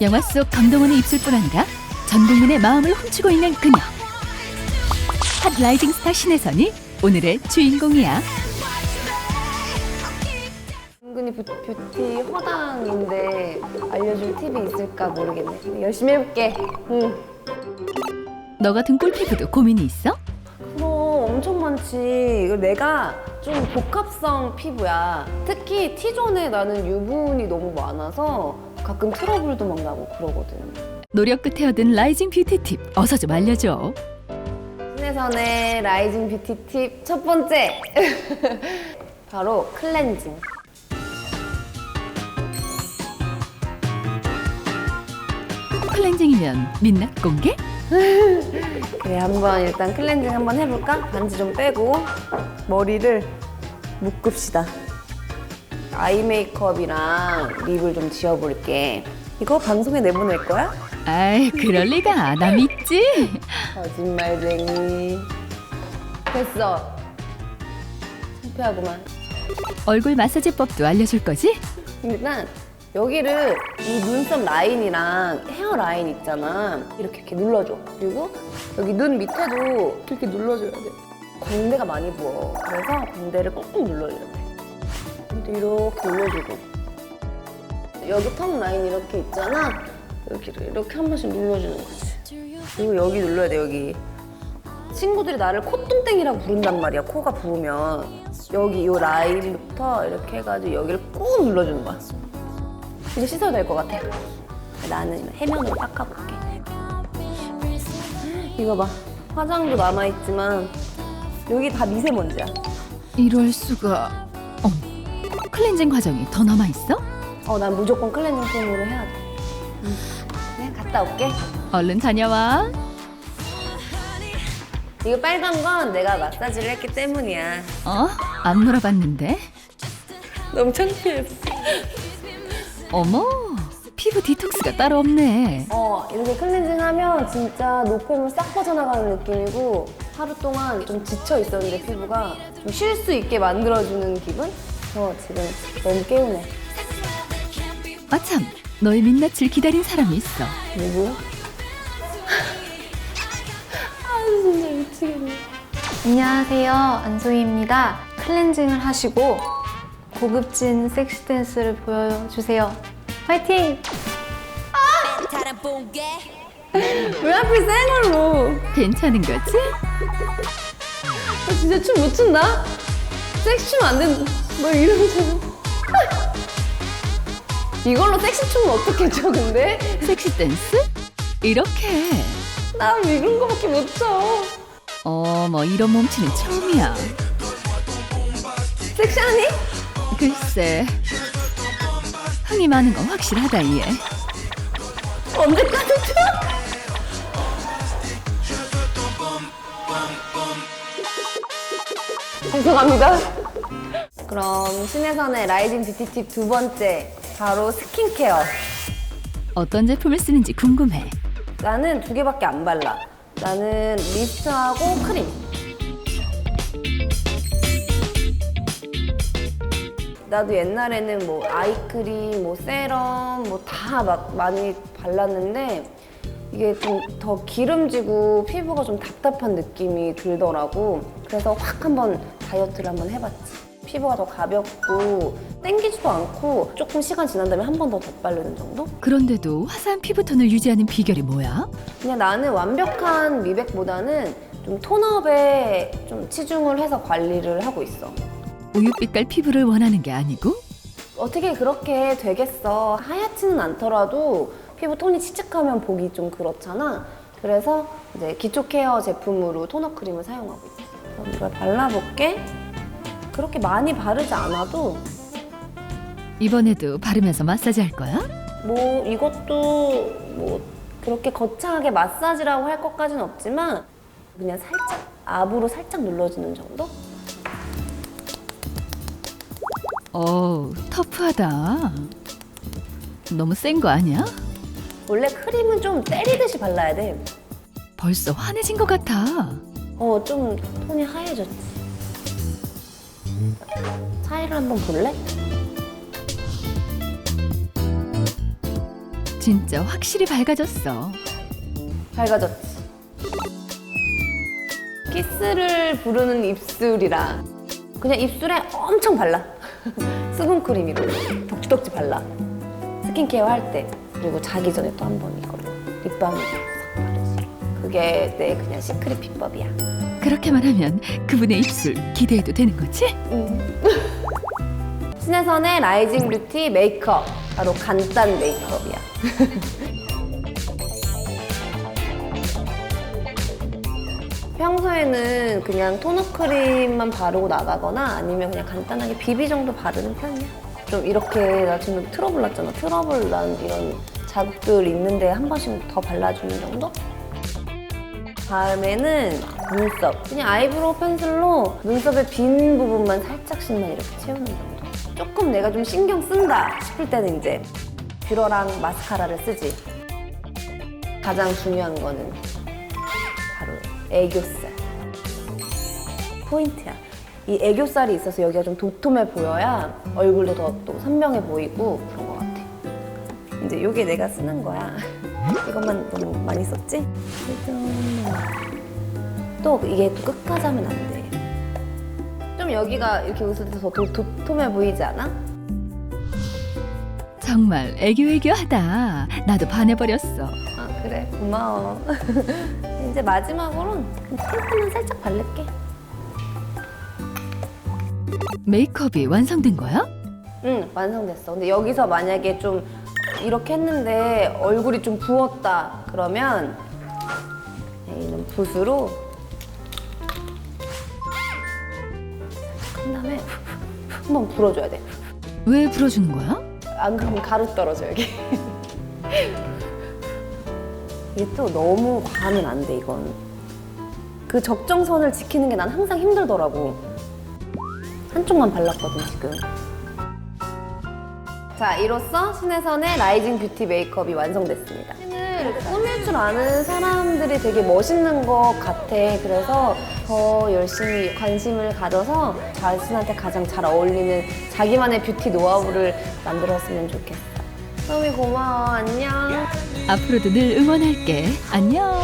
영화 속 강동원의 입술뿐 아니라 전 국민의 마음을 훔치고 있는 그녀. 핫 라이징 스타 신혜선이 오늘의 주인공이야. 은근히 뷰, 뷰티 허당인데 알려줄 팁이 있을까 모르겠네. 열심히 해볼게. 응. 너 같은 꿀피부도 고민이 있어? 그럼 엄청 많지. 이거 내가 좀 복합성 피부야. 특히 T존에 나는 유분이 너무 많아서 가끔 트러블도 막 나고 그러거든. 노력 끝에 얻은 라이징 뷰티 팁 어서 좀 알려줘. 신혜선의 라이징 뷰티 팁 첫 번째. 바로 클렌징. 클렌징이면 민낯 공개? 그래 한번 일단 클렌징 한번 해볼까? 반지 좀 빼고 머리를 묶읍시다 아이 메이크업이랑 립을 좀 지워볼게. 이거 방송에 내보낼 거야? 아이 그럴 리가. 나 믿지? 거짓말쟁이. 됐어. 창피하구만. 얼굴 마사지법도 알려줄 거지? 일단 여기를 이 눈썹 라인이랑 헤어 라인 있잖아. 이렇게 이렇게 눌러줘. 그리고 여기 눈 밑에도 이렇게 눌러줘야 돼. 광대가 많이 부어. 그래서 광대를 꾹꾹 눌러줘야 돼 근데 이렇게 눌러주고 여기 턱 라인 이렇게 있잖아 여기를 이렇게 한 번씩 눌러주는 거지 그리고 여기 눌러야 돼 여기 친구들이 나를 콧등땡이라고 부른단 말이야 코가 부으면 여기 이 라인부터 이렇게 해가지고 여기를 꾹 눌러주는 거야 이제 씻어도 될 것 같아. 나는 해면으로 닦아볼게. 이거 봐. 화장도 남아있지만 여기 다 미세먼지야. 이럴 수가. 어, 클렌징 과정이 더 남아 있어? 어, 난 무조건 클렌징 폼으로 해야 돼. 응. 그래, 갔다 올게. 얼른 다녀와. 이거 빨간 건 내가 마사지를 했기 때문이야. 어? 안 물어봤는데. 너무 창피했어. 어머, 피부 디톡스가 따로 없네. 어, 이렇게 클렌징 하면 진짜 노폐물 싹 빠져나가는 느낌이고 하루 동안 좀 지쳐 있었는데 피부가 좀 쉴 수 있게 만들어주는 기분? 어, 지금 너무 개운해. 아참, 너의 민낯을 기다린 사람이 있어. 누구? 아 진짜 미치겠네. 안녕하세요. 안소희입니다. 클렌징을 하시고 고급진 섹시 댄스를 보여주세요. 화이팅! 왜 하필 센 걸로? 괜찮은 거지? 나 진짜 춤 못 춘다? 섹시 춤안 된다. 뭐 이러면서. 이걸로 섹시 춤을 어떻게 춰 근데? 섹시 댄스? 이렇게. 나 이런 거밖에 못 춰. 어머, 이런 몸치는 처음이야. 섹시하니? 글쎄. 흥이 많은 건 확실하다, 얘. 언제까지 춰? 죄송합니다. 그럼 신혜선의 라이징 뷰티 팁 두 번째 바로 스킨케어. 어떤 제품을 쓰는지 궁금해. 나는 두 개밖에 안 발라. 나는 미스트하고 크림. 나도 옛날에는 뭐 아이크림, 뭐 세럼, 뭐 다 막 많이 발랐는데 이게 좀 더 기름지고 피부가 좀 답답한 느낌이 들더라고. 그래서 확 한번 다이어트를 한번 해봤지. 피부가 더 가볍고 땡기지도 않고 조금 시간 지난 다음에 한 번 더 덧바르는 정도? 그런데도 화사한 피부톤을 유지하는 비결이 뭐야? 그냥 나는 완벽한 미백보다는 좀 톤업에 좀 치중을 해서 관리를 하고 있어. 우유빛깔 피부를 원하는 게 아니고 어떻게 그렇게 되겠어. 하얗지는 않더라도 피부 톤이 칙칙하면 보기 좀 그렇잖아. 그래서 이제 기초 케어 제품으로 토너 크림을 사용하고 있어. 그럼 이걸 발라볼게. 그렇게 많이 바르지 않아도 이번에도 바르면서 마사지 할 거야? 뭐 이것도 뭐 그렇게 거창하게 마사지라고 할 것까지는 없지만 그냥 살짝 압으로 살짝 눌러주는 정도? 어우, 터프하다. 너무 센 거 아니야? 원래 크림은 좀 때리듯이 발라야 돼. 벌써 환해진 것 같아. 어, 좀 톤이 하얘졌지. 차이를 한번 볼래? 진짜 확실히 밝아졌어. 밝아졌지. 키스를 부르는 입술이라 그냥 입술에 엄청 발라. 수분크림으로 덕지덕지 발라. 스킨케어 할 때. 그리고 자기 전에 또 한 번 이걸로 바르지. 그게 내 그냥 시크릿 비법이야. 그렇게만 하면 그분의 입술 기대해도 되는 거지? 신혜선의 라이징 뷰티 메이크업. 바로 간단 메이크업이야. 평소에는 그냥 토너 크림만 바르고 나가거나 아니면 그냥 간단하게 비비 정도 바르는 편이야. 좀 이렇게 나 지금 트러블 났잖아. 트러블 난 이런 자국들 있는데 한 번씩 더 발라주는 정도? 다음에는 눈썹. 그냥 아이브로우 펜슬로 눈썹의 빈 부분만 살짝씩만 이렇게 채우는 정도. 조금 내가 좀 신경 쓴다 싶을 때는 이제 뷰러랑 마스카라를 쓰지. 가장 중요한 거는 바로 애교살. 포인트야. 이 애교살이 있어서 여기가 좀 도톰해 보여야 얼굴도 더 또 선명해 보이고 그런 것 같아. 이제 요게 내가 쓰는 거야. 이것만 너무 많이 썼지? 또 이게 또 끝까지 하면 안 돼. 좀 여기가 이렇게 웃을 때 더 도톰해 보이지 않아? 정말 애교애교하다. 나도 반해버렸어. 아 그래 고마워. 이제 마지막으로는 틴트만 살짝 바를게. 메이크업이 완성된 거야? 응 완성됐어. 근데 여기서 만약에 좀 이렇게 했는데 얼굴이 좀 부었다 그러면 이런 붓으로 한 다음에 한번 불어줘야 돼. 왜 불어주는 거야? 안 그러면 가루 떨어져 여기. 이게 또 너무 과하면 안 돼 이건. 그 적정선을 지키는 게 난 항상 힘들더라고. 한쪽만 발랐거든 지금. 자 이로써 신혜선의 라이징 뷰티 메이크업이 완성됐습니다. 을 꾸밀 줄 아는 사람들이 되게 멋있는 것 같아. 그래서 더 열심히 관심을 가져서 자신한테 가장 잘 어울리는 자기만의 뷰티 노하우를 만들었으면 좋겠어. 소미 고마워. 안녕. 앞으로도 늘 응원할게. 안녕.